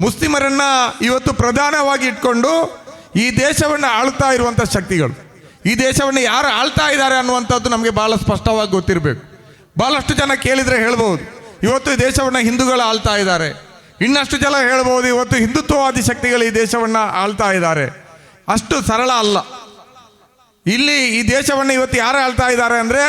ಮುಸ್ಲಿಮರನ್ನ ಇವತ್ತು ಪ್ರಧಾನವಾಗಿ ಇಟ್ಕೊಂಡು ಈ ದೇಶವನ್ನು ಆಳ್ತಾ ಇರುವಂಥ ಶಕ್ತಿಗಳು. ಈ ದೇಶವನ್ನು ಯಾರು ಆಳ್ತಾ ಇದ್ದಾರೆ ಅನ್ನುವಂಥದ್ದು ನಮಗೆ ಬಹಳ ಸ್ಪಷ್ಟವಾಗಿ ಗೊತ್ತಿರಬೇಕು. ಬಹಳಷ್ಟು ಜನ ಕೇಳಿದರೆ ಹೇಳ್ಬೋದು ಇವತ್ತು ಈ ದೇಶವನ್ನು ಹಿಂದೂಗಳು ಆಳ್ತಾ ಇದ್ದಾರೆ. ಇನ್ನಷ್ಟು ಜನ ಹೇಳ್ಬೋದು ಇವತ್ತು ಹಿಂದುತ್ವವಾದಿ ಶಕ್ತಿಗಳು ಈ ದೇಶವನ್ನು ಆಳ್ತಾ ಇದ್ದಾರೆ. ಅಷ್ಟು ಸರಳ ಅಲ್ಲ. ಇಲ್ಲಿ ಈ ದೇಶವನ್ನು ಇವತ್ತು ಯಾರು ಆಳ್ತಾ ಇದ್ದಾರೆ ಅಂದರೆ,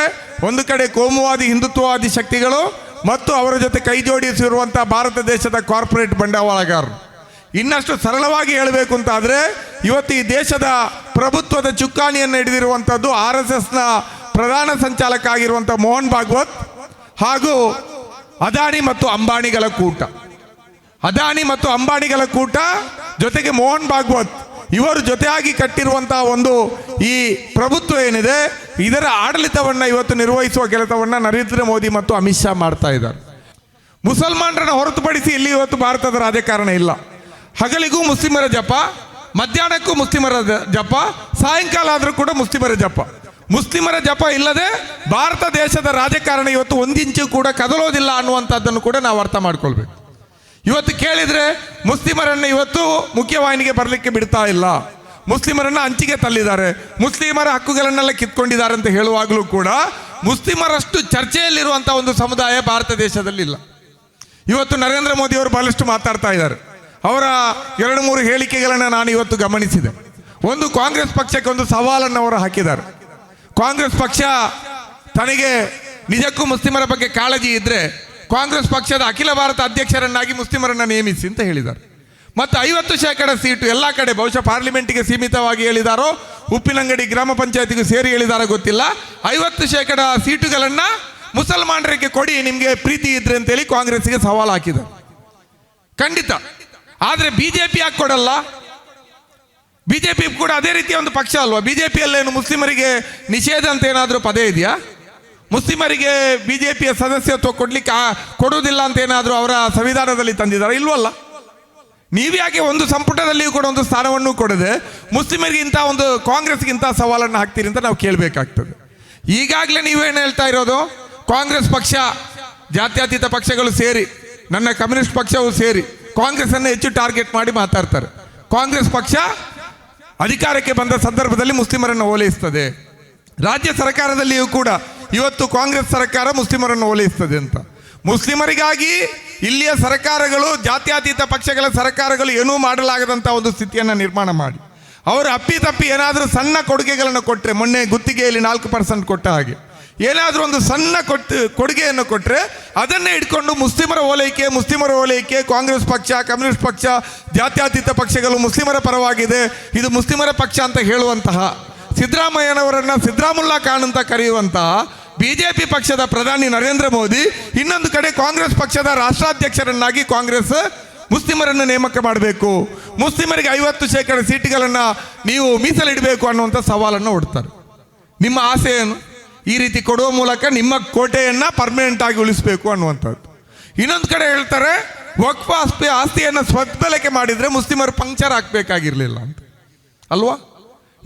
ಒಂದು ಕಡೆ ಕೋಮುವಾದಿ ಹಿಂದುತ್ವವಾದಿ ಶಕ್ತಿಗಳು ಮತ್ತು ಅವರ ಜೊತೆ ಕೈ ಜೋಡಿಸಿರುವಂಥ ಭಾರತ ದೇಶದ ಕಾರ್ಪೊರೇಟ್ ಬಂಡವಾಳಗಾರರು. ಇನ್ನಷ್ಟು ಸರಳವಾಗಿ ಹೇಳಬೇಕು ಅಂತ ಆದರೆ, ಇವತ್ತು ಈ ದೇಶದ ಪ್ರಭುತ್ವದ ಚುಕ್ಕಾಣಿಯನ್ನು ಹಿಡಿದಿರುವಂಥದ್ದು ಆರ್ ಎಸ್ ಎಸ್ನ ಪ್ರಧಾನ ಸಂಚಾಲಕ ಆಗಿರುವಂಥ ಮೋಹನ್ ಭಾಗವತ್ ಹಾಗೂ ಅದಾನಿ ಮತ್ತು ಅಂಬಾಣಿಗಳ ಕೂಟ. ಅದಾನಿ ಮತ್ತು ಅಂಬಾಣಿಗಳ ಕೂಟ ಜೊತೆಗೆ ಮೋಹನ್ ಭಾಗವತ್ ಇವರು ಜೊತೆಯಾಗಿ ಕಟ್ಟಿರುವಂತಹ ಒಂದು ಈ ಪ್ರಭುತ್ವ ಏನಿದೆ, ಇದರ ಆಡಳಿತವನ್ನ ಇವತ್ತು ನಿರ್ವಹಿಸುವ ಕೆಲಸವನ್ನ ನರೇಂದ್ರ ಮೋದಿ ಮತ್ತು ಅಮಿತ್ ಶಾ ಮಾಡ್ತಾ ಇದ್ದಾರೆ. ಮುಸಲ್ಮಾನರನ್ನು ಹೊರತುಪಡಿಸಿ ಇಲ್ಲಿ ಇವತ್ತು ಭಾರತದ ರಾಜಕಾರಣ ಇಲ್ಲ. ಹಗಲಿಗೂ ಮುಸ್ಲಿಮರ ಜಪ, ಮಧ್ಯಾಹ್ನಕ್ಕೂ ಮುಸ್ಲಿಮರ ಜಪ, ಸಾಯಂಕಾಲ ಆದರೂ ಕೂಡ ಮುಸ್ಲಿಮರ ಜಪ. ಮುಸ್ಲಿಮರ ಜಪ ಇಲ್ಲದೆ ಭಾರತ ದೇಶದ ರಾಜಕಾರಣ ಇವತ್ತು ಒಂದಿಂಚು ಕೂಡ ಕದಲೋದಿಲ್ಲ ಅನ್ನುವಂಥದ್ದನ್ನು ಕೂಡ ನಾವು ಅರ್ಥ ಮಾಡ್ಕೊಳ್ಬೇಕು. ಇವತ್ತು ಕೇಳಿದ್ರೆ ಮುಸ್ಲಿಮರನ್ನು ಇವತ್ತು ಮುಖ್ಯವಾಹಿನಿಗೆ ಬರಲಿಕ್ಕೆ ಬಿಡ್ತಾ ಇಲ್ಲ. ಮುಸ್ಲಿಮರನ್ನ ಅಂಚಿಗೆ ತಳ್ಳಿದ್ದಾರೆ. ಮುಸ್ಲಿಮರ ಹಕ್ಕುಗಳನ್ನೆಲ್ಲ ಕಿತ್ಕೊಂಡಿದ್ದಾರೆ ಅಂತ ಹೇಳುವಾಗಲೂ ಕೂಡ ಮುಸ್ಲಿಮರಷ್ಟು ಚರ್ಚೆಯಲ್ಲಿರುವಂಥ ಒಂದು ಸಮುದಾಯ ಭಾರತ ದೇಶದಲ್ಲಿ ಇಲ್ಲ. ಇವತ್ತು ನರೇಂದ್ರ ಮೋದಿ ಅವರು ಬಹಳಷ್ಟು ಮಾತಾಡ್ತಾ ಇದ್ದಾರೆ. ಅವರ ಎರಡು ಮೂರು ಹೇಳಿಕೆಗಳನ್ನು ನಾನು ಇವತ್ತು ಗಮನಿಸಿದೆ. ಒಂದು ಕಾಂಗ್ರೆಸ್ ಪಕ್ಷಕ್ಕೆ ಒಂದು ಸವಾಲನ್ನು ಅವರು ಹಾಕಿದ್ದಾರೆ. ಕಾಂಗ್ರೆಸ್ ಪಕ್ಷ ತನಗೆ ನಿಜಕ್ಕೂ ಮುಸ್ಲಿಮರ ಬಗ್ಗೆ ಕಾಳಜಿ ಇದ್ರೆ ಕಾಂಗ್ರೆಸ್ ಪಕ್ಷದ ಅಖಿಲ ಭಾರತ ಅಧ್ಯಕ್ಷರನ್ನಾಗಿ ಮುಸ್ಲಿಮರನ್ನು ನೇಮಿಸಿ ಅಂತ ಹೇಳಿದ್ದಾರೆ. ಮತ್ತು ಐವತ್ತು ಶೇಕಡ ಸೀಟು ಎಲ್ಲ ಕಡೆ ಬಹುಶಃ ಪಾರ್ಲಿಮೆಂಟಿಗೆ ಸೀಮಿತವಾಗಿ ಹೇಳಿದಾರೋ, ಉಪ್ಪಿನಂಗಡಿ ಗ್ರಾಮ ಪಂಚಾಯತಿಗೂ ಸೇರಿ ಹೇಳಿದಾರೋ ಗೊತ್ತಿಲ್ಲ. ಐವತ್ತು ಶೇಕಡ ಸೀಟುಗಳನ್ನು ಮುಸಲ್ಮಾನರಿಗೆ ಕೊಡಿ, ನಿಮಗೆ ಪ್ರೀತಿ ಇದ್ರೆ ಅಂತೇಳಿ ಕಾಂಗ್ರೆಸ್ಗೆ ಸವಾಲು ಹಾಕಿದ್ದಾರೆ. ಖಂಡಿತ. ಆದರೆ ಬಿ ಜೆ ಬಿಜೆಪಿ ಯಾಕೆ ಕೊಡಲ್ಲ? ಪಿ ಕೂಡ ಅದೇ ರೀತಿಯ ಒಂದು ಪಕ್ಷ ಅಲ್ವಾ? ಬಿಜೆಪಿಯಲ್ಲೇನು ಮುಸ್ಲಿಮರಿಗೆ ನಿಷೇಧ ಅಂತ ಏನಾದರೂ ಪದೇ ಇದೆಯಾ? ಮುಸ್ಲಿಮರಿಗೆ ಬಿಜೆಪಿಯ ಸದಸ್ಯತ್ವ ಕೊಡ್ಲಿಕ್ಕೆ ಕೊಡುವುದಿಲ್ಲ ಅಂತ ಏನಾದರೂ ಅವರ ಸಂವಿಧಾನದಲ್ಲಿ ತಂದಿದ್ದಾರೆ? ಇಲ್ವಲ್ಲ? ನೀವ್ಯಾಕೆ ಒಂದು ಸಂಪುಟದಲ್ಲಿಯೂ ಕೂಡ ಒಂದು ಸ್ಥಾನವನ್ನು ಕೊಡದೆ ಮುಸ್ಲಿಮರಿಗೆ ಇಂಥ ಒಂದು ಕಾಂಗ್ರೆಸ್ಗಿಂತ ಸವಾಲನ್ನು ಹಾಕ್ತೀರಿ ಅಂತ ನಾವು ಕೇಳಬೇಕಾಗ್ತದೆ. ಈಗಾಗಲೇ ನೀವೇನು ಹೇಳ್ತಾ ಇರೋದು? ಕಾಂಗ್ರೆಸ್ ಪಕ್ಷ, ಜಾತ್ಯತೀತ ಪಕ್ಷಗಳು ಸೇರಿ, ನನ್ನ ಕಮ್ಯುನಿಸ್ಟ್ ಪಕ್ಷವು ಸೇರಿ ಕಾಂಗ್ರೆಸ್ ಅನ್ನು ಹೆಚ್ಚು ಟಾರ್ಗೆಟ್ ಮಾಡಿ ಮಾತಾಡ್ತಾರೆ. ಕಾಂಗ್ರೆಸ್ ಪಕ್ಷ ಅಧಿಕಾರಕ್ಕೆ ಬಂದ ಸಂದರ್ಭದಲ್ಲಿ ಮುಸ್ಲಿಮರನ್ನು ಓಲೈಸ್ತದೆ. ರಾಜ್ಯ ಸರ್ಕಾರದಲ್ಲಿಯೂ ಕೂಡ ಇವತ್ತು ಕಾಂಗ್ರೆಸ್ ಸರ್ಕಾರ ಮುಸ್ಲಿಮರನ್ನು ಓಲೈಸ್ತದೆ ಅಂತ. ಮುಸ್ಲಿಮರಿಗಾಗಿ ಇಲ್ಲಿಯ ಸರ್ಕಾರಗಳು, ಜಾತ್ಯತೀತ ಪಕ್ಷಗಳ ಸರ್ಕಾರಗಳು ಏನೂ ಮಾಡಲಾಗದಂಥ ಒಂದು ಸ್ಥಿತಿಯನ್ನು ನಿರ್ಮಾಣ ಮಾಡಿ. ಅವರು ಅಪ್ಪಿತಪ್ಪಿ ಏನಾದರೂ ಸಣ್ಣ ಕೊಡುಗೆಗಳನ್ನು ಕೊಟ್ಟರೆ ಮೊನ್ನೆ ಗುತ್ತಿಗೆಯಲ್ಲಿ ನಾಲ್ಕು ಪರ್ಸೆಂಟ್ ಕೊಟ್ಟ ಹಾಗೆ. ಏನಾದರೂ ಒಂದು ಸಣ್ಣ ಕೊಟ್ಟು, ಕೊಡುಗೆಯನ್ನು ಕೊಟ್ಟರೆ ಅದನ್ನೇ ಇಟ್ಕೊಂಡು ಮುಸ್ಲಿಮರ ಓಲೈಕೆ ಮುಸ್ಲಿಮರ ಓಲೈಕೆ, ಕಾಂಗ್ರೆಸ್ ಪಕ್ಷ, ಕಮ್ಯುನಿಸ್ಟ್ ಪಕ್ಷ, ಜಾತ್ಯತೀತ ಪಕ್ಷಗಳು ಮುಸ್ಲಿಮರ ಪರವಾಗಿದೆ, ಇದು ಮುಸ್ಲಿಮರ ಪಕ್ಷ ಅಂತ ಹೇಳುವಂತಹ ಸಿದ್ದರಾಮಯ್ಯನವರನ್ನ ಸಿದ್ದರಾಮುಲ್ಲಾ ಖಾನ್ ಅಂತ ಕರೆಯುವಂತಹ ಬಿಜೆಪಿ ಪಕ್ಷದ ಪ್ರಧಾನಿ ನರೇಂದ್ರ ಮೋದಿ, ಇನ್ನೊಂದು ಕಡೆ ಕಾಂಗ್ರೆಸ್ ಪಕ್ಷದ ರಾಷ್ಟ್ರಾಧ್ಯಕ್ಷರನ್ನಾಗಿ ಕಾಂಗ್ರೆಸ್ ಮುಸ್ಲಿಮರನ್ನು ನೇಮಕ ಮಾಡಬೇಕು. ಮುಸ್ಲಿಮರಿಗೆ ಐವತ್ತು ಶೇಕಡ ಸೀಟುಗಳನ್ನು ನೀವು ಮೀಸಲಿಡಬೇಕು ಅನ್ನುವಂಥ ಸವಾಲನ್ನು ಹೊಡ್ತಾರೆ. ನಿಮ್ಮ ಆಸೆ ಏನು? ಈ ರೀತಿ ಕೊಡುವ ಮೂಲಕ ನಿಮ್ಮ ಕೋಟೆಯನ್ನು ಪರ್ಮನೆಂಟ್ ಆಗಿ ಉಳಿಸಬೇಕು ಅನ್ನುವಂಥದ್ದು. ಇನ್ನೊಂದು ಕಡೆ ಹೇಳ್ತಾರೆ, ವಕ್ಫ್ ಆಸ್ತಿ, ಆಸ್ತಿಯನ್ನು ಸ್ವತ್ಬಳಕೆ ಮಾಡಿದರೆ ಮುಸ್ಲಿಮರು ಪಂಕ್ಚರ್ ಹಾಕಬೇಕಾಗಿರಲಿಲ್ಲ ಅಂತ. ಅಲ್ವಾ?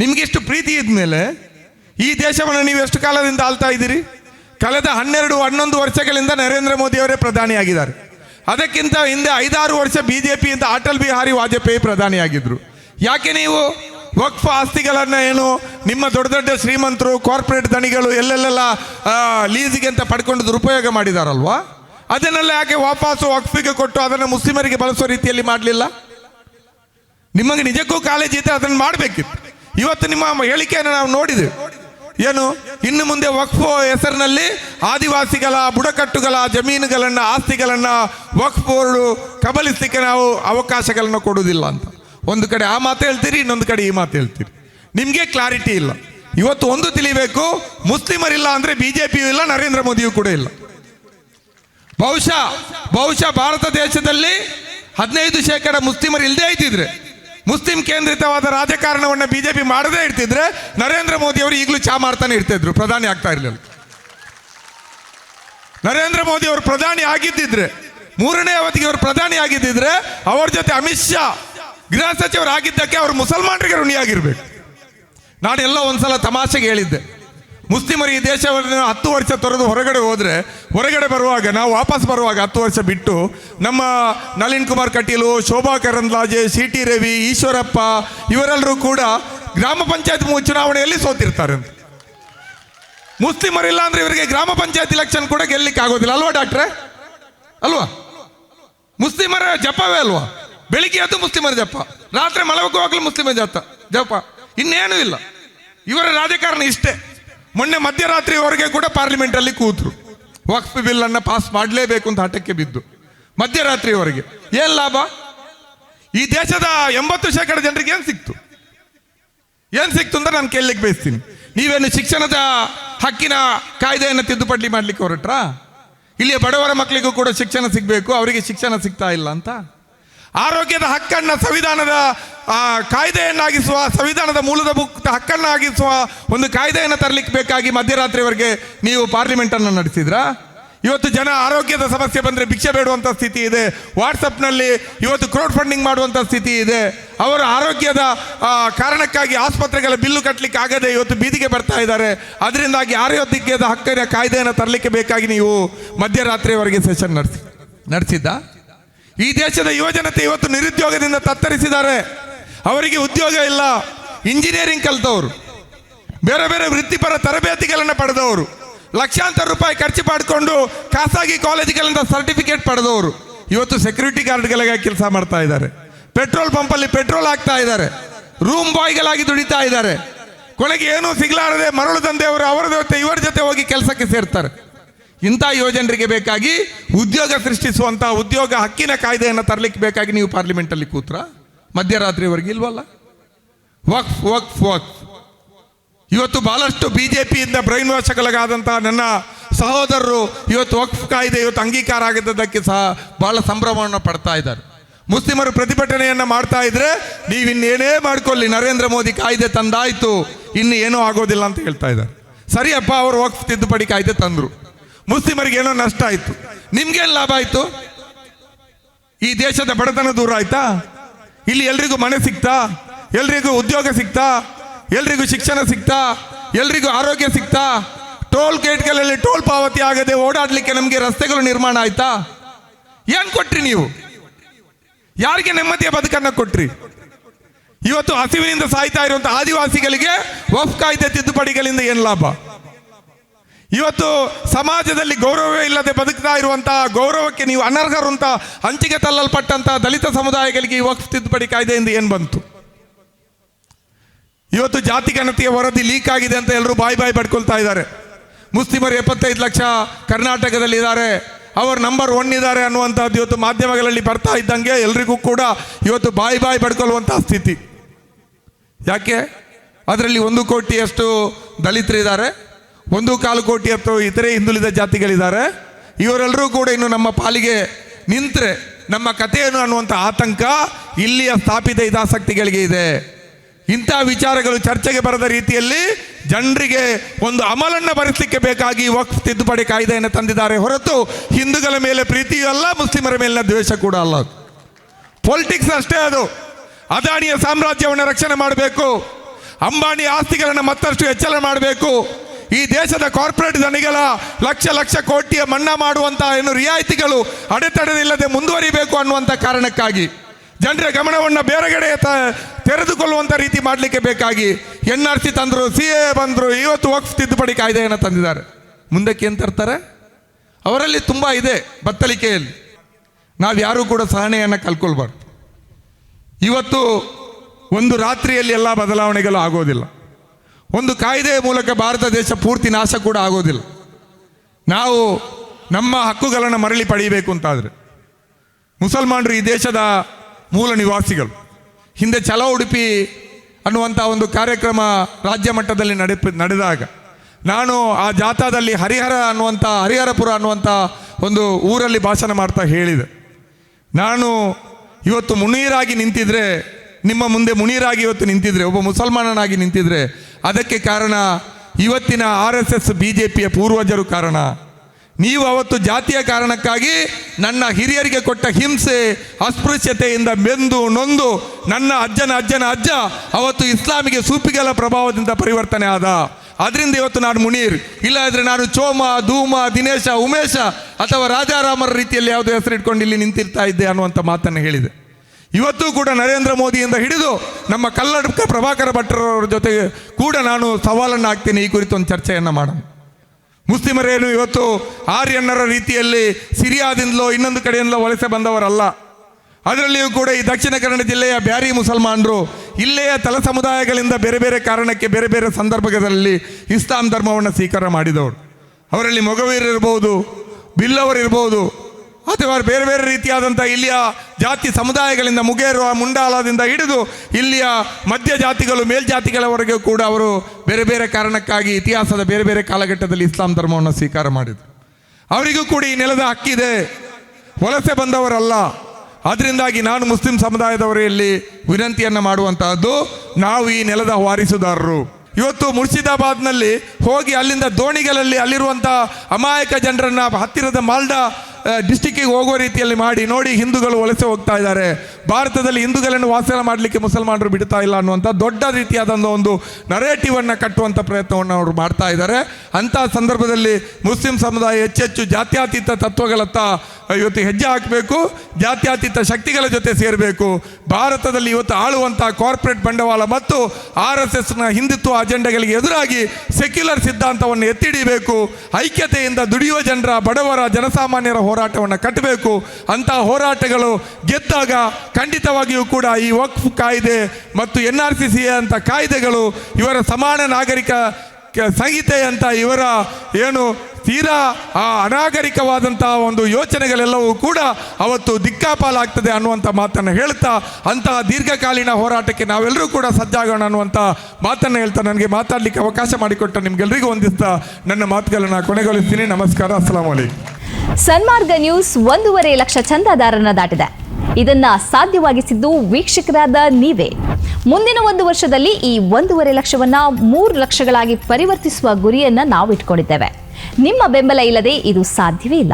ನಿಮಗೆಷ್ಟು ಪ್ರೀತಿ ಇದ್ಮೇಲೆ ಈ ದೇಶವನ್ನು ನೀವು ಎಷ್ಟು ಕಾಲದಿಂದ ಆಳ್ತಾ ಇದ್ದೀರಿ? ಕಳೆದ ಹನ್ನೆರಡು, ಹನ್ನೊಂದು ವರ್ಷಗಳಿಂದ ನರೇಂದ್ರ ಮೋದಿ ಅವರೇ ಪ್ರಧಾನಿಯಾಗಿದ್ದಾರೆ ಅದಕ್ಕಿಂತ ಹಿಂದೆ ಐದಾರು ವರ್ಷ ಬಿ ಜೆ ಪಿಯಿಂದ ಅಟಲ್ ಬಿಹಾರಿ ವಾಜಪೇಯಿ ಪ್ರಧಾನಿಯಾಗಿದ್ದರು ಯಾಕೆ ನೀವು? ವಕ್ಫ್ ಆಸ್ತಿಗಳನ್ನು ಏನು ನಿಮ್ಮ ದೊಡ್ಡ ದೊಡ್ಡ ಶ್ರೀಮಂತರು ಕಾರ್ಪೊರೇಟ್ ದಣಿಗಳು ಎಲ್ಲೆಲ್ಲೆಲ್ಲ ಲೀಸಿಗೆ ಅಂತ ಪಡ್ಕೊಂಡು ದುರುಪಯೋಗ ಮಾಡಿದಾರಲ್ವಾ? ಅದನ್ನೆಲ್ಲ ಯಾಕೆ ವಾಪಸ್ಸು ವಕ್ಫಿಗೆ ಕೊಟ್ಟು ಅದನ್ನು ಮುಸ್ಲಿಮರಿಗೆ ಬಳಸೋ ರೀತಿಯಲ್ಲಿ ಮಾಡಲಿಲ್ಲ? ನಿಮಗೆ ನಿಜಕ್ಕೂ ಕಾಲೇಜ್ ಇದ್ದರೆ ಅದನ್ನು ಮಾಡಬೇಕಿತ್ತು. ಇವತ್ತು ನಿಮ್ಮ ಹೇಳಿಕೆಯನ್ನು ನಾವು ನೋಡಿದೆ ಏನು? ಇನ್ನು ಮುಂದೆ ವಕ್ಫು ಹೆಸರಿನಲ್ಲಿ ಆದಿವಾಸಿಗಳ ಬುಡಕಟ್ಟುಗಳ ಜಮೀನುಗಳನ್ನು, ಆಸ್ತಿಗಳನ್ನು ವಕ್ಫ್ ಬೋರ್ಡು ಕಬಲಿಸಲಿಕ್ಕೆ ನಾವು ಅವಕಾಶಗಳನ್ನು ಕೊಡುವುದಿಲ್ಲ ಅಂತ. ಒಂದು ಕಡೆ ಆ ಮಾತು ಹೇಳ್ತೀರಿ, ಇನ್ನೊಂದು ಕಡೆ ಈ ಮಾತು ಹೇಳ್ತೀರಿ. ನಿಮಗೆ ಕ್ಲಾರಿಟಿ ಇಲ್ಲ. ಇವತ್ತು ಒಂದು ತಿಳಿಬೇಕು, ಮುಸ್ಲಿಮರಿಲ್ಲ ಅಂದರೆ ಬಿ ಜೆ ಪಿಯೂ ಇಲ್ಲ, ನರೇಂದ್ರ ಮೋದಿಯೂ ಕೂಡ ಇಲ್ಲ. ಬಹುಶಃ ಬಹುಶಃ ಭಾರತ ದೇಶದಲ್ಲಿ ಹದಿನೈದು ಶೇಕಡ ಮುಸ್ಲಿಮರು ಇಲ್ಲದೆ ಇದ್ದಿದ್ರೆ ಮುಸ್ಲಿಂ ಕೇಂದ್ರಿತವಾದ ರಾಜಕಾರಣವನ್ನು ಬಿಜೆಪಿ ಮಾಡದೇ ಇರ್ತಿದ್ರೆ ನರೇಂದ್ರ ಮೋದಿ ಅವರು ಈಗಲೂ ಚಾ ಮಾಡ್ತಾನೆ ಇರ್ತಿದ್ರು ಪ್ರಧಾನಿ ಆಗ್ತಾ ಇರಲಿಲ್ಲ. ನರೇಂದ್ರ ಮೋದಿ ಅವರು ಪ್ರಧಾನಿ ಆಗಿದ್ದಿದ್ರೆ, ಮೂರನೇ ಅವಧಿಗೆ ಅವರು ಪ್ರಧಾನಿ ಆಗಿದ್ದಿದ್ರೆ, ಅವರ ಜೊತೆ ಅಮಿತ್ ಶಾ ಗೃಹ ಸಚಿವರು ಆಗಿದ್ದಕ್ಕೆ ಅವರು ಮುಸಲ್ಮಾನರಿಗೆ ಋಣಿಯಾಗಿರ್ಬೇಕು. ನಾನು ಎಲ್ಲ ಒಂದ್ಸಲ ತಮಾಷೆಗೆ ಹೇಳಿದ್ದೆ. ಮುಸ್ಲಿಮರು ಈ ದೇಶವನ್ನು ಹತ್ತು ವರ್ಷ ತೊರೆದು ಹೊರಗಡೆ ಹೋದರೆ, ಹೊರಗಡೆ ಬರುವಾಗ, ನಾವು ವಾಪಸ್ ಬರುವಾಗ ಹತ್ತು ವರ್ಷ ಬಿಟ್ಟು, ನಮ್ಮ ನಳಿನ್ ಕುಮಾರ್ ಕಟೀಲು, ಶೋಭಾ ಕರಂದ್ಲಾಜೆ ಸಿ ಟಿ ರವಿ, ಈಶ್ವರಪ್ಪ, ಇವರೆಲ್ಲರೂ ಕೂಡ ಗ್ರಾಮ ಪಂಚಾಯತ್ ಚುನಾವಣೆಯಲ್ಲಿ ಸೋತಿರ್ತಾರೆ ಮುಸ್ಲಿಮರಿಲ್ಲ ಅಂದ್ರೆ ಇವರಿಗೆ ಗ್ರಾಮ ಪಂಚಾಯತ್ ಇಲೆಕ್ಷನ್ ಕೂಡ ಗೆಲ್ಲಕ್ಕೆ ಆಗೋದಿಲ್ಲ. ಅಲ್ವಾ ಡಾಕ್ಟ್ರೆ? ಅಲ್ವಾ? ಮುಸ್ಲಿಮರ ಜಪವೇ ಅಲ್ವಾ? ಬೆಳಿಗ್ಗೆ ಎದ್ದು ಮುಸ್ಲಿಮರ ಜಪ. ರಾತ್ರಿ ಮಲಗುವಾಗಲೂ ಮುಸ್ಲಿಮರ ಜಪ. ಜಪ. ಇನ್ನೇನು ಇಲ್ಲ. ಇವರ ರಾಜಕಾರಣ ಇಷ್ಟೇ. ಮೊನ್ನೆ ಮಧ್ಯರಾತ್ರಿವರೆಗೆ ಕೂಡ ಪಾರ್ಲಿಮೆಂಟ್ ಅಲ್ಲಿ ಕೂತರು. ವಕ್ಫ್ ಬಿಲ್ ಅನ್ನ ಪಾಸ್ ಮಾಡಲೇಬೇಕು ಅಂತ ಹಠಕ್ಕೆ ಬಿದ್ದು. ಮಧ್ಯರಾತ್ರಿವರೆಗೆ ಏನ್ ಲಾಭ? ಈ ದೇಶದ ಎಂಬತ್ತು ಶೇಕಡ ಜನರಿಗೆ ಏನು ಸಿಕ್ತು? ಏನು ಸಿಕ್ತು ಅಂತ ನಾನು ಕೇಳಲಿಕ್ಕೆ ಬಯಸ್ತೀನಿ. ನೀವೇನು ಶಿಕ್ಷಣದ ಹಕ್ಕಿನ ಕಾಯ್ದೆಯನ್ನು ತಿದ್ದುಪಡಿ ಮಾಡ್ಲಿಕ್ಕೆ ಹೊರಟ್ರಾ? ಇಲ್ಲಿಯ ಬಡವರ ಮಕ್ಕಳಿಗೂ ಕೂಡ ಶಿಕ್ಷಣ ಸಿಗಬೇಕು, ಅವರಿಗೆ ಶಿಕ್ಷಣ ಸಿಗ್ತಾ ಇಲ್ಲ ಅಂತ? ಆರೋಗ್ಯದ ಹಕ್ಕನ್ನು ಸಂವಿಧಾನದ ಕಾಯ್ದೆಯನ್ನಾಗಿಸುವ, ಸಂವಿಧಾನದ ಮೂಲದ ಮುಕ್ತ ಹಕ್ಕನ್ನಾಗಿಸುವ ಒಂದು ಕಾಯ್ದೆಯನ್ನು ತರಲಿಕ್ಕೆ ಬೇಕಾಗಿ ಮಧ್ಯರಾತ್ರಿವರೆಗೆ ನೀವು ಪಾರ್ಲಿಮೆಂಟನ್ನು ನಡೆಸಿದ್ರಾ? ಇವತ್ತು ಜನ ಆರೋಗ್ಯದ ಸಮಸ್ಯೆ ಬಂದರೆ ಭಿಕ್ಷೆ ಬೇಡುವಂಥ ಸ್ಥಿತಿ ಇದೆ. ವಾಟ್ಸಪ್ನಲ್ಲಿ ಇವತ್ತು ಕ್ರೌಡ್ ಫಂಡಿಂಗ್ ಮಾಡುವಂಥ ಸ್ಥಿತಿ ಇದೆ. ಅವರ ಆರೋಗ್ಯದ ಕಾರಣಕ್ಕಾಗಿ ಆಸ್ಪತ್ರೆಗಳ ಬಿಲ್ಲು ಕಟ್ಟಲಿಕ್ಕೆ ಆಗದೆ ಇವತ್ತು ಬೀದಿಗೆ ಬರ್ತಾ ಇದ್ದಾರೆ. ಅದರಿಂದಾಗಿ ಆರೋಗ್ಯದ ಹಕ್ಕಿನ ಕಾಯ್ದೆಯನ್ನು ತರಲಿಕ್ಕೆ ಬೇಕಾಗಿ ನೀವು ಮಧ್ಯರಾತ್ರಿವರೆಗೆ ಸೆಷನ್ ನಡೆಸಿ ನಡೆಸಿದ್ದ ಈ ದೇಶದ ಯುವಜನತೆ ಇವತ್ತು ನಿರುದ್ಯೋಗದಿಂದ ತತ್ತರಿಸಿದ್ದಾರೆ. ಅವರಿಗೆ ಉದ್ಯೋಗ ಇಲ್ಲ. ಇಂಜಿನಿಯರಿಂಗ್ ಕಲಿತವರು. ಬೇರೆ ಬೇರೆ ವೃತ್ತಿಪರ ತರಬೇತಿಗಳನ್ನು ಪಡೆದವರು. ಲಕ್ಷಾಂತರ ರೂಪಾಯಿ ಖರ್ಚು ಮಾಡಿಕೊಂಡು ಖಾಸಗಿ ಕಾಲೇಜುಗಳಿಂದ ಸರ್ಟಿಫಿಕೇಟ್ ಪಡೆದವರು. ಇವತ್ತು ಸೆಕ್ಯೂರಿಟಿ ಗಾರ್ಡ್ಗಳಿಗೆ ಕೆಲಸ ಮಾಡ್ತಾ ಇದ್ದಾರೆ. ಪೆಟ್ರೋಲ್ ಪಂಪಲ್ಲಿ ಪೆಟ್ರೋಲ್ ಹಾಕ್ತಾ ಇದ್ದಾರೆ. ರೂಮ್ ಬಾಯ್ಗಳಾಗಿ ದುಡಿತಾ ಇದ್ದಾರೆ. ಕೊನೆಗೆ ಏನೂ ಸಿಗಲಾರದೆ ಮರಳು ದಂಧೆಯವರು ಅವರ ಜೊತೆ ಇವರ ಜೊತೆ ಹೋಗಿ ಕೆಲಸಕ್ಕೆ ಸೇರ್ತಾರೆ. ಇಂಥ ಯೋಜನರಿಗೆ ಬೇಕಾಗಿ ಉದ್ಯೋಗ ಸೃಷ್ಟಿಸುವಂಥ ಉದ್ಯೋಗ ಹಕ್ಕಿನ ಕಾಯ್ದೆಯನ್ನು ತರಲಿಕ್ಕೆ ಬೇಕಾಗಿ ನೀವು ಪಾರ್ಲಿಮೆಂಟಲ್ಲಿ ಕೂತ್ರ? ಮಧ್ಯರಾತ್ರಿವರೆಗೆ ಇಲ್ವಲ್ಲ? ವಕ್ಫ್ ವಕ್ಫ್ ವಕ್ಫ್. ಇವತ್ತು ಬಹಳಷ್ಟು ಬಿಜೆಪಿಯಿಂದ ಬ್ರೈನ್ ವಾಶಗಳಾದಂತಹ ನನ್ನ ಸಹೋದರರು ಇವತ್ತು ವಕ್ಫ್ ಕಾಯ್ದೆ ಇವತ್ತು ಅಂಗೀಕಾರ ಆಗಿದ್ದಕ್ಕೆ ಸಹ ಬಹಳ ಸಂಭ್ರಮವನ್ನು ಪಡ್ತಾ ಇದ್ದಾರೆ. ಮುಸ್ಲಿಮರು ಪ್ರತಿಭಟನೆಯನ್ನು ಮಾಡ್ತಾ ಇದ್ರೆ ನೀವು ಇನ್ನೇನೇ ಮಾಡ್ಕೊಳ್ಳಿ, ನರೇಂದ್ರ ಮೋದಿ ಕಾಯ್ದೆ ತಂದಾಯಿತು, ಇನ್ನು ಏನೂ ಆಗೋದಿಲ್ಲ ಅಂತ ಹೇಳ್ತಾ ಇದ್ದಾರೆ. ಸರಿಯಪ್ಪ, ಅವರು ವಕ್ಫ್ ತಿದ್ದುಪಡಿ ಕಾಯ್ದೆ ತಂದ್ರು. ಮುಸ್ಲಿಮರಿಗೆ ಏನೋ ನಷ್ಟ ಆಯ್ತು. ನಿಮ್ಗೇನು ಲಾಭ ಆಯ್ತು? ಈ ದೇಶದ ಬಡತನ ದೂರ ಆಯ್ತಾ? ಇಲ್ಲಿ ಎಲ್ರಿಗೂ ಮನೆ ಸಿಗ್ತಾ? ಎಲ್ರಿಗೂ ಉದ್ಯೋಗ ಸಿಗ್ತಾ? ಎಲ್ರಿಗೂ ಶಿಕ್ಷಣ ಸಿಗ್ತಾ? ಎಲ್ರಿಗೂ ಆರೋಗ್ಯ ಸಿಗ್ತಾ? ಟೋಲ್ ಗೇಟ್ಗಳಲ್ಲಿ ಟೋಲ್ ಪಾವತಿ ಆಗದೆ ಓಡಾಡ್ಲಿಕ್ಕೆ ನಮಗೆ ರಸ್ತೆಗಳು ನಿರ್ಮಾಣ ಆಯ್ತಾ? ಏನ್ ಕೊಟ್ರಿ ನೀವು? ಯಾರಿಗೆ ನೆಮ್ಮದಿಯ ಬದುಕನ್ನ ಕೊಟ್ರಿ? ಇವತ್ತು ಹಸಿವಿನಿಂದ ಸಾಯ್ತಾ ಇರುವಂತಹ ಆದಿವಾಸಿಗಳಿಗೆ ವಫ್ ಕಾಯ್ದೆ ತಿದ್ದುಪಡಿಗಳಿಂದ ಏನ್ ಲಾಭ? ಇವತ್ತು ಸಮಾಜದಲ್ಲಿ ಗೌರವವೇ ಇಲ್ಲದೆ ಬದುಕ್ತಾ ಇರುವಂತಹ ಗೌರವಕ್ಕೆ ನೀವು ಅನರ್ಹರು ಅಂತ ಹಂಚಿಗೆ ತಳ್ಳಲ್ಪಟ್ಟಂತಹ ದಲಿತ ಸಮುದಾಯಗಳಿಗೆ ಈ ವಕ್ಫ್ ತಿದ್ದುಪಡಿ ಕಾಯ್ದೆಯಿಂದ ಏನು ಬಂತು? ಇವತ್ತು ಜಾತಿ ಗಣತಿಯ ವರದಿ ಲೀಕ್ ಆಗಿದೆ ಅಂತ ಎಲ್ಲರೂ ಬಾಯಿ ಬಾಯಿ ಪಡ್ಕೊಳ್ತಾ ಇದ್ದಾರೆ. ಮುಸ್ಲಿಮರು ಎಪ್ಪತ್ತೈದು ಲಕ್ಷ ಕರ್ನಾಟಕದಲ್ಲಿ ಇದ್ದಾರೆ. ಅವರು ನಂಬರ್ ಒನ್ ಇದ್ದಾರೆ ಅನ್ನುವಂಥದ್ದು ಇವತ್ತು ಮಾಧ್ಯಮಗಳಲ್ಲಿ ಬರ್ತಾ ಇದ್ದಂಗೆ ಎಲ್ರಿಗೂ ಕೂಡ ಇವತ್ತು ಬಾಯಿ ಬಾಯಿ ಪಡ್ಕೊಳ್ಳುವಂತಹ ಸ್ಥಿತಿ. ಯಾಕೆ? ಅದರಲ್ಲಿ ಒಂದು ಕೋಟಿಯಷ್ಟು ದಲಿತರಿದ್ದಾರೆ. ಒಂದು ಕಾಲು ಕೋಟಿ ಅಥವಾ ಇತರೆ ಹಿಂದುಳಿದ ಜಾತಿಗಳಿದ್ದಾರೆ, ಇವರೆಲ್ಲರೂ ಕೂಡ ಇನ್ನು ನಮ್ಮ ಪಾಲಿಗೆ ನಿಂತರೆ ನಮ್ಮ ಕಥೆಯನ್ನು ಅನ್ನುವಂಥ ಆತಂಕ ಇಲ್ಲಿಯ ಸ್ಥಾಪಿತ ಹಿತಾಸಕ್ತಿಗಳಿಗೆ ಇದೆ. ಇಂಥ ವಿಚಾರಗಳು ಚರ್ಚೆಗೆ ಬರದ ರೀತಿಯಲ್ಲಿ ಜನರಿಗೆ ಒಂದು ಅಮಲನ್ನು ಬರೆಸಲಿಕ್ಕೆ ಬೇಕಾಗಿ ವಕ್ಫ್ ತಿದ್ದುಪಡಿ ಕಾಯ್ದೆಯನ್ನು ತಂದಿದ್ದಾರೆ ಹೊರತು ಹಿಂದೂಗಳ ಮೇಲೆ ಪ್ರೀತಿಯೂ ಅಲ್ಲ, ಮುಸ್ಲಿಮರ ಮೇಲಿನ ದ್ವೇಷ ಕೂಡ ಅಲ್ಲ. ಪೊಲಿಟಿಕ್ಸ್ ಅಷ್ಟೇ ಅದು. ಅದಾಣಿಯ ಸಾಮ್ರಾಜ್ಯವನ್ನು ರಕ್ಷಣೆ ಮಾಡಬೇಕು. ಅಂಬಾನಿ ಆಸ್ತಿಗಳನ್ನು ಮತ್ತಷ್ಟು ಹೆಚ್ಚಳ ಮಾಡಬೇಕು. ಈ ದೇಶದ ಕಾರ್ಪೊರೇಟ್ ಧನಿಗಳ ಲಕ್ಷ ಲಕ್ಷ ಕೋಟಿಯ ಮನ್ನಾ ಮಾಡುವಂತಹ ಏನು ರಿಯಾಯಿತಿಗಳು ಅಡೆತಡೆಯಿಲ್ಲದೆ ಮುಂದುವರಿಬೇಕು ಅನ್ನುವಂಥ ಕಾರಣಕ್ಕಾಗಿ ಜನರ ಗಮನವನ್ನು ಬೇರೆಗಡೆ ತೆರೆದುಕೊಳ್ಳುವಂಥ ರೀತಿ ಮಾಡಲಿಕ್ಕೆ ಬೇಕಾಗಿ ಎನ್ ಆರ್ ಸಿ ತಂದರು, ಸಿ ಎ ಬಂದರು, ಇವತ್ತು ವಕ್ಫ್ ತಿದ್ದುಪಡಿ ಕಾಯ್ದೆಯನ್ನು ತಂದಿದ್ದಾರೆ. ಮುಂದಕ್ಕೆ ಏನು ತರ್ತಾರೆ? ಅವರಲ್ಲಿ ತುಂಬ ಇದೆ ಬತ್ತಲಿಕೆಯಲ್ಲಿ. ನಾವು ಯಾರೂ ಕೂಡ ಸಹನೆಯನ್ನು ಕಲ್ಕೊಳ್ಬಾರ್ದು. ಇವತ್ತು ಒಂದು ರಾತ್ರಿಯಲ್ಲಿ ಎಲ್ಲ ಬದಲಾವಣೆಗಳು ಆಗೋದಿಲ್ಲ. ಒಂದು ಕಾಯ್ದೆಯ ಮೂಲಕ ಭಾರತ ದೇಶ ಪೂರ್ತಿ ನಾಶ ಕೂಡ ಆಗೋದಿಲ್ಲ. ನಾವು ನಮ್ಮ ಹಕ್ಕುಗಳನ್ನು ಮರಳಿ ಪಡೆಯಬೇಕು ಅಂತಾದರೆ. ಮುಸಲ್ಮಾನರು ಈ ದೇಶದ ಮೂಲ ನಿವಾಸಿಗಳು. ಹಿಂದೆ ಛಲ ಉಡುಪಿ ಅನ್ನುವಂಥ ಒಂದು ಕಾರ್ಯಕ್ರಮ ರಾಜ್ಯ ಮಟ್ಟದಲ್ಲಿ ನಡೆಪ, ನಡೆದಾಗ ನಾನು ಆ ಜಾಥಾದಲ್ಲಿ ಹರಿಹರ ಅನ್ನುವಂಥ ಹರಿಹರಪುರ ಅನ್ನುವಂಥ ಒಂದು ಊರಲ್ಲಿ ಭಾಷಣ ಮಾಡ್ತಾ ಹೇಳಿದೆ. ನಾನು ಇವತ್ತು ಮುನೀರಾಗಿ ನಿಂತಿದ್ರೆ, ನಿಮ್ಮ ಮುಂದೆ ಮುನೀರಾಗಿ ಇವತ್ತು ನಿಂತಿದ್ರೆ, ಒಬ್ಬ ಮುಸಲ್ಮಾನನಾಗಿ ನಿಂತಿದ್ರೆ ಅದಕ್ಕೆ ಕಾರಣ ಇವತ್ತಿನ R S S B J ಪಿಯ ಪೂರ್ವಜರು ಕಾರಣ. ನೀವು ಅವತ್ತು ಜಾತಿಯ ಕಾರಣಕ್ಕಾಗಿ ನನ್ನ ಹಿರಿಯರಿಗೆ ಕೊಟ್ಟ ಹಿಂಸೆ, ಅಸ್ಪೃಶ್ಯತೆಯಿಂದ ಮೆಂದು, ನೊಂದು ನನ್ನ ಅಜ್ಜನ ಅಜ್ಜನ ಅಜ್ಜ ಅವತ್ತು ಇಸ್ಲಾಮಿಗೆ ಸೂಪಿಗೆಲ್ಲ ಪ್ರಭಾವದಿಂದ ಪರಿವರ್ತನೆ ಆದ. ಅದರಿಂದ ಇವತ್ತು ನಾನು ಮುನೀರ್. ಇಲ್ಲಾದ್ರೆ ನಾನು ಚೋಮ, ಧೂಮ, ದಿನೇಶ, ಉಮೇಶ ಅಥವಾ ರಾಜಾರಾಮರ ರೀತಿಯಲ್ಲಿ ಯಾವುದೋ ಹೆಸರು ಇಟ್ಕೊಂಡು ಇಲ್ಲಿ ನಿಂತಿರ್ತಾ ಇದ್ದೆ ಅನ್ನುವಂಥ ಮಾತನ್ನು ಹೇಳಿದೆ. ಇವತ್ತು ಕೂಡ ನರೇಂದ್ರ ಮೋದಿಯಿಂದ ಹಿಡಿದು ನಮ್ಮ ಕಲ್ಲಡಕ ಪ್ರಭಾಕರ ಭಟ್ಟರವರ ಜೊತೆಗೆ ಕೂಡ ನಾನು ಸವಾಲನ್ನು ಹಾಕ್ತೀನಿ ಈ ಕುರಿತು ಒಂದು ಚರ್ಚೆಯನ್ನು ಮಾಡೋಣ. ಮುಸ್ಲಿಮರೇನು ಇವತ್ತು ಆರ್ಯನ್ನರ ರೀತಿಯಲ್ಲಿ ಸಿರಿಯಾದಿಂದಲೋ ಇನ್ನೊಂದು ಕಡೆಯಿಂದಲೋ ವಲಸೆ ಬಂದವರಲ್ಲ. ಅದರಲ್ಲಿಯೂ ಕೂಡ ಈ ದಕ್ಷಿಣ ಕನ್ನಡ ಜಿಲ್ಲೆಯ ಬ್ಯಾರಿ ಮುಸಲ್ಮಾನರು ಇಲ್ಲೆಯ ತಲ ಸಮುದಾಯಗಳಿಂದ ಬೇರೆ ಬೇರೆ ಕಾರಣಕ್ಕೆ ಬೇರೆ ಬೇರೆ ಸಂದರ್ಭದಲ್ಲಿ ಇಸ್ಲಾಂ ಧರ್ಮವನ್ನು ಸ್ವೀಕಾರ ಮಾಡಿದವರು. ಅವರಲ್ಲಿ ಮೊಗವೀರಿರ್ಬೋದು ಬಿಲ್ಲವರಿರ್ಬೋದು ಅಥವಾ ಬೇರೆ ಬೇರೆ ರೀತಿಯಾದಂಥ ಇಲ್ಲಿಯ ಜಾತಿ ಸಮುದಾಯಗಳಿಂದ ಮುಗೇರುವ ಮುಂಡಾಲದಿಂದ ಹಿಡಿದು ಇಲ್ಲಿಯ ಮಧ್ಯ ಜಾತಿಗಳು ಮೇಲ್ಜಾತಿಗಳವರೆಗೂ ಕೂಡ ಅವರು ಬೇರೆ ಬೇರೆ ಕಾರಣಕ್ಕಾಗಿ ಇತಿಹಾಸದ ಬೇರೆ ಬೇರೆ ಕಾಲಘಟ್ಟದಲ್ಲಿ ಇಸ್ಲಾಂ ಧರ್ಮವನ್ನು ಸ್ವೀಕಾರ ಮಾಡಿದರು. ಅವರಿಗೂ ಕೂಡ ಈ ನೆಲದ ಹಕ್ಕಿದೆ. ವಲಸೆ ಬಂದವರಲ್ಲ. ಅದರಿಂದಾಗಿ ನಾನು ಮುಸ್ಲಿಂ ಸಮುದಾಯದವರಲ್ಲಿ ವಿನಂತಿಯನ್ನು ಮಾಡುವಂತಹದ್ದು, ನಾವು ಈ ನೆಲದ ವಾರಿಸುದಾರರು. ಇವತ್ತು ಮುರ್ಷಿದಾಬಾದ್ನಲ್ಲಿ ಹೋಗಿ ಅಲ್ಲಿಂದ ದೋಣಿಗಳಲ್ಲಿ ಅಲ್ಲಿರುವಂಥ ಅಮಾಯಕ ಜನರನ್ನು ಹತ್ತಿರದ ಮಾಲ್ಡಾ ಡಿಸ್ಟಿಕ್ಕಿಗೆ ಹೋಗೋ ರೀತಿಯಲ್ಲಿ ಮಾಡಿ, ನೋಡಿ ಹಿಂದೂಗಳು ವಲಸೆ ಹೋಗ್ತಾ ಇದ್ದಾರೆ. ಭಾರತದಲ್ಲಿ ಹಿಂದೂಗಳನ್ನು ವಾಸನ ಮಾಡಲಿಕ್ಕೆ ಮುಸಲ್ಮಾನರು ಬಿಡ್ತಾ ಇಲ್ಲ ಅನ್ನುವಂಥ ದೊಡ್ಡ ರೀತಿಯಾದಂಥ ಒಂದು ನರೇಟಿವನ್ನು ಕಟ್ಟುವಂಥ ಪ್ರಯತ್ನವನ್ನು ಅವರು ಮಾಡ್ತಾ ಇದ್ದಾರೆ. ಅಂಥ ಸಂದರ್ಭದಲ್ಲಿ ಮುಸ್ಲಿಂ ಸಮುದಾಯ ಹೆಚ್ಚೆಚ್ಚು ಜಾತ್ಯಾತೀತ ತತ್ವಗಳತ್ತ ಇವತ್ತು ಹೆಜ್ಜೆ ಹಾಕಬೇಕು, ಜಾತ್ಯಾತೀತ ಶಕ್ತಿಗಳ ಜೊತೆ ಸೇರಬೇಕು. ಭಾರತದಲ್ಲಿ ಇವತ್ತು ಆಳುವಂಥ ಕಾರ್ಪೊರೇಟ್ ಬಂಡವಾಳ ಮತ್ತು ಆರ್ ಎಸ್ ಎಸ್ನ ಹಿಂದುತ್ವ ಅಜೆಂಡಗಳಿಗೆ ಎದುರಾಗಿ ಸೆಕ್ಯುಲರ್ ಸಿದ್ಧಾಂತವನ್ನು ಎತ್ತಿಡಿಬೇಕು ಐಕ್ಯತೆಯಿಂದ ದುಡಿಯುವ ಜನರ, ಬಡವರ, ಜನಸಾಮಾನ್ಯರ ಹೋರಾಟವನ್ನು ಕಟ್ಟಬೇಕು ಅಂತ ಹೋರಾಟಗಳು ಗೆದ್ದಾಗ ಖಂಡಿತವಾಗಿಯೂ ಕೂಡ ಈ ವಕ್ಫ್ ಕಾಯ್ದೆ ಮತ್ತು ಎನ್ ಆರ್ ಸಿ ಸಿ ಅಂತ ಕಾಯ್ದೆಗಳು ಇವರ ಸಮಾನ ನಾಗರಿಕ ಸಂಹಿತೆ ಅಂತ ಇವರ ಏನು ತೀರಾ ಆ ಅನಾಗರಿಕವಾದಂತಹ ಒಂದು ಯೋಚನೆಗಳೆಲ್ಲವೂ ಕೂಡ ಅವತ್ತು ದಿಕ್ಕಾಪಾಲಾಗ್ತದೆ ಅನ್ನುವಂಥ ಮಾತನ್ನು ಹೇಳ್ತಾ ಅಂತಹ ದೀರ್ಘಕಾಲೀನ ಹೋರಾಟಕ್ಕೆ ನಾವೆಲ್ಲರೂ ಕೂಡ ಸಜ್ಜಾಗೋಣ ಅನ್ನುವಂಥ ಮಾತನ್ನು ಹೇಳ್ತಾ ನನಗೆ ಮಾತಾಡಲಿಕ್ಕೆ ಅವಕಾಶ ಮಾಡಿಕೊಟ್ಟ ನಿಮ್ಗೆಲ್ಲರಿಗೂ ಒಂದಿಸ್ತಾ ನನ್ನ ಮಾತುಗಳನ್ನು ಕೊನೆಗೊಳಿಸ್ತೀನಿ. ನಮಸ್ಕಾರ. ಅಸ್ಸಲಾಂ ವಲೈಕುಮ್ ಸನ್ಮಾರ್ಗ ನ್ಯೂಸ್ ಒಂದೂವರೆ ಲಕ್ಷ ಚಂದಾದಾರರನ್ನ ದಾಟಿದೆ. ಇದನ್ನ ಸಾಧ್ಯವಾಗಿಸಿದ್ದು ವೀಕ್ಷಕರಾದ ನೀವೇ. ಮುಂದಿನ ಒಂದು ವರ್ಷದಲ್ಲಿ ಈ ಒಂದೂವರೆ ಲಕ್ಷವನ್ನ ಮೂರು ಲಕ್ಷಗಳಾಗಿ ಪರಿವರ್ತಿಸುವ ಗುರಿಯನ್ನ ನಾವು ಇಟ್ಕೊಂಡಿದ್ದೇವೆ ನಿಮ್ಮ ಬೆಂಬಲ ಇಲ್ಲದೆ ಇದು ಸಾಧ್ಯವೇ ಇಲ್ಲ.